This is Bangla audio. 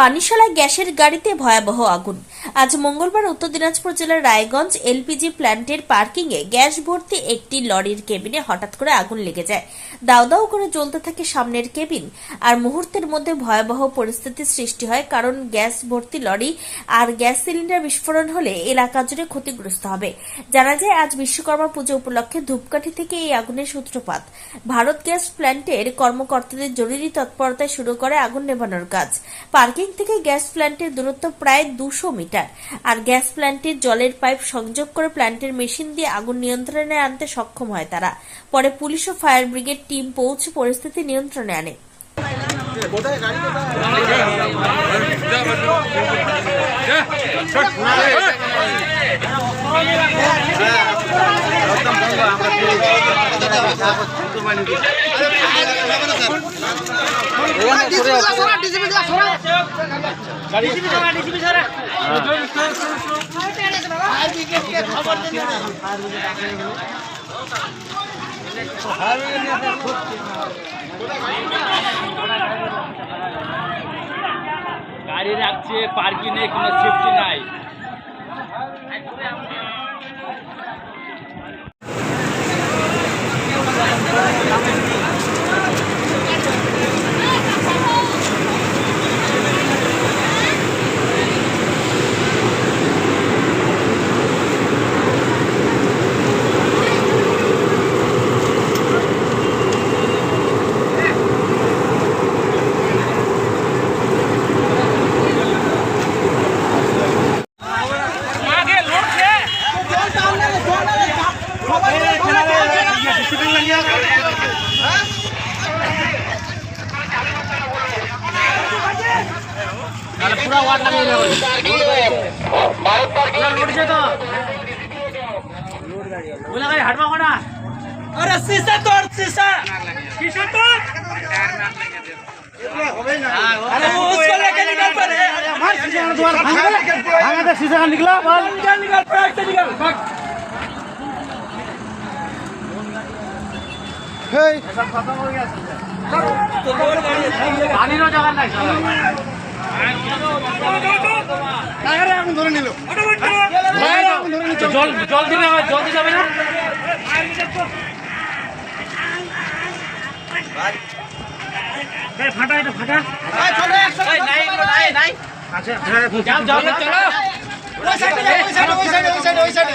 পানিশালায় গ্যাসের গাড়িতে ভয়াবহ আগুন। আজ মঙ্গলবার উত্তর দিনাজপুর জেলার রায়গঞ্জ এলপিজি প্ল্যান্টের পার্কিংয়ে গ্যাস ভর্তি একটি লরির কেবিনে হঠাৎ করে আগুন লেগে যায়। দাউ দাউ করে জ্বলতে থাকে সামনের কেবিন। আর মুহূর্তের মধ্যে ভয়াবহ পরিস্থিতির সৃষ্টি হয়, কারণ গ্যাস ভর্তি লরি আর গ্যাস সিলিন্ডার বিস্ফোরণ হলে এলাকা জুড়ে ক্ষতিগ্রস্ত হবে। জানা যায়, আজ বিশ্বকর্মা পুজো উপলক্ষে ধূপকাঠি থেকে এই আগুনের সূত্রপাত। ভারত গ্যাস প্ল্যান্টের কর্মকর্তাদের জরুরি তৎপরতায় শুরু করে আগুন নেভানোর কাজ। পার্কিং থেকে গ্যাস প্ল্যান্টের দূরত্ব প্রায় দুশো মিটার আর গ্যাস প্ল্যান্টের জলের পাইপ সংযোগ করে প্ল্যান্টের মেশিন দিয়ে আগুন নিয়ন্ত্রণে আনতে সক্ষম হয় তারা পরে পুলিশ ও ফায়ার ব্রিগেড টিম পৌঁছে পরিস্থিতি নিয়ন্ত্রণে আনে গাড়ি রাখছে পার্কিং নেই কোনো সেফটি নাই। पूरा वाट लगे लूट तो। अरे शीशा तोड़ शीशा। शीशा तोड़। अरे वो उसको लेके निकल पड़े। हाँ, हमारे हाँ, हाँ, शीशा निकला बाल। निकल निकल। प्रोडक्ट জল দিবে জল দিতে হবে না ফাটা এটা ফাটা আচ্ছা জল চলো ওই সাইডে ওই সাইডে ওই সাইডে ওই সাইডে